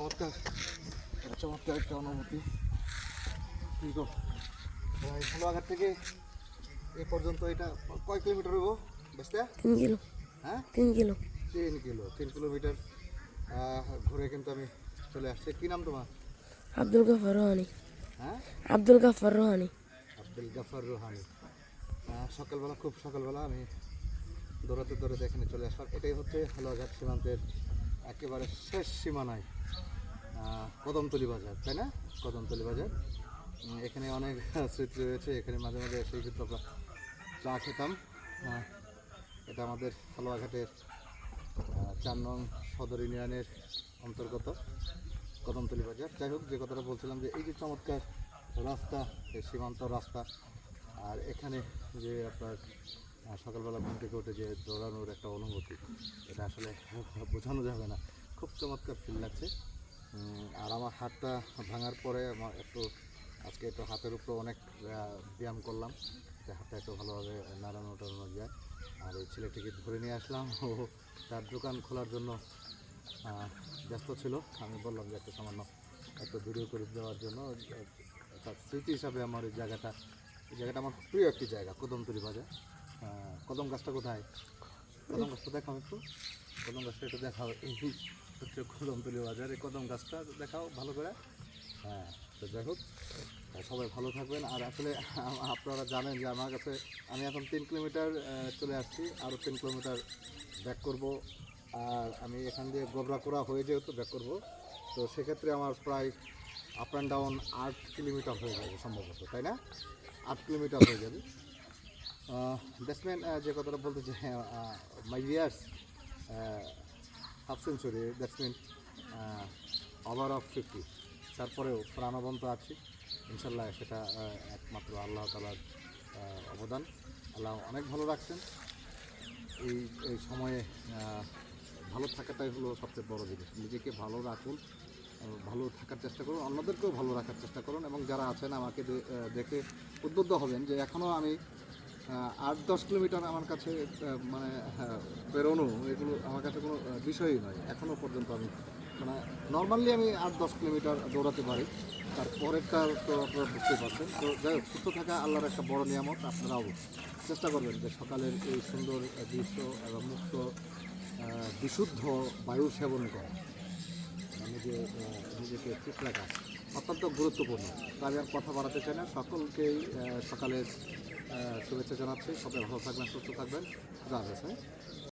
চমৎকার। চমৎকার একটা অনুভূতি। ষোলোঘাট থেকে এ পর্যন্ত এটা কয় কিলোমিটার হইব বেসটা তিন কিলো। হ্যাঁ? তিন কিলো। তিন কিলো তিন কিলোমিটার। ঘুরে কিন্তু আমি চলে আসছি। কি নাম তোমার? আব্দুল গাফার রোহানি। হ্যাঁ? আব্দুল গাফার রোহানি। আব্দুল গাফার রোহানি। সকালবেলা খুব সকালবেলা আমি দৌড়াতে দৌড়াতে এখানে চলে আসলাম এটাই হচ্ছে হালুয়াঘাট সীমান্তের একেবারে শেষ সীমানায়। কদমতলি বাজার, তাই না? কদমতলি বাজার। এখানে অনেক স্মৃতি রয়েছে। এখানে মাঝে মাঝে এসে কিন্তু আমরা চা খেতাম। এটা আমাদের হালুয়াঘাটের চার নং সদর ইউনিয়নের অন্তর্গত কদমতলি বাজার। যাই হোক, যে কথাটা বলছিলাম যে এই যে চমৎকার রাস্তা সীমান্ত রাস্তা, আর এখানে যে আপনার সকালবেলা ঘুম থেকে উঠে যে দৌড়ানোর একটা অনুভূতি, এটা আসলে বোঝানো যাবে না। খুব চমৎকার ফিল লাগছে। আর আমার হাতটা ভাঙার পরে আমার একটু আজকে একটু হাতের উপর অনেক ব্যায়াম করলাম। যে হাতটা একটু ভালোভাবে নাড়ানো টাড়ানো যায়। আর এই ছেলেটিকে ধরে নিয়ে আসলাম। ও তার দোকান খোলার জন্য ব্যস্ত ছিল। আমি বললাম যে একটা সামান্য একটা ভিডিও করে দেওয়ার জন্য, তার স্মৃতি হিসাবে আমার এই জায়গাটা এই জায়গাটা আমার প্রিয় একটি জায়গা, কদমতলি বাজার। কদম গাছটা কোথায়? কদম গাছটা দেখাও একটু। কদম গাছটা একটু দেখাও। হচ্ছে কদমতলি বাজার। কদম গাছটা দেখাও ভালো করে। হ্যাঁ তো যাই হোক সবাই ভালো থাকবেন। আর আসলে আপনারা জানেন যে আমার কাছে আমি এখন তিন কিলোমিটার চলে আসছি। আরও তিন কিলোমিটার ব্যাক করব। আর আমি এখান দিয়ে গোবরাকুড়া হয়ে যেহেতু ব্যাক করব, তো সেক্ষেত্রে আমার প্রায় আপ অ্যান্ড ডাউন আট কিলোমিটার হয়ে যাবে সম্ভবত, তাই না? আট কিলোমিটার হয়ে যাবে। ব্যাটসম্যান যে কথাটা বলতে যে my years half century batsman over of fifty তারপরেও প্রাণবন্ত আছি। ইনশাল্লাহ সেটা একমাত্র আল্লাহ তালার অবদান। আল্লাহ অনেক ভালো রাখছেন। এই এই সময়ে ভালো থাকাটাই হলো সবচেয়ে বড় জিনিস। নিজেকে ভালো রাখুন ভালো থাকার চেষ্টা করুন, অন্যদেরকেও ভালো রাখার চেষ্টা করুন এবং যারা আছেন আমাকে দেখে উদ্বুদ্ধ হবেন যে এখনও আমি আট দশ কিলোমিটার আমার কাছে মানে হ্যাঁ, বেরোনো এগুলো আমার কাছে কোনো বিষয়ই নয়। এখনও পর্যন্ত আমি মানে নর্মালি আমি আট দশ কিলোমিটার দৌড়াতে পারি। তারপরেরটা তো আপনারা বুঝতে পারছেন। তো যাই হোক সুস্থ থাকা আল্লাহর একটা বড় নিয়ামত আপনারাও চেষ্টা করবেন যে সকালের এই সুন্দর দৃশ্য এবং মুক্ত বিশুদ্ধ বায়ু সেবন করা। নিজে আহ, নিজেকে ফিট রাখা অত্যন্ত গুরুত্বপূর্ণ। তো আমি আর কথা বাড়াতে চাই না। সকলকেই সকালের শুভেচ্ছা জানাচ্ছি। সবাই ভালো থাকবেন সুস্থ থাকবেন। রাজ হাফেজ হ্যাঁ?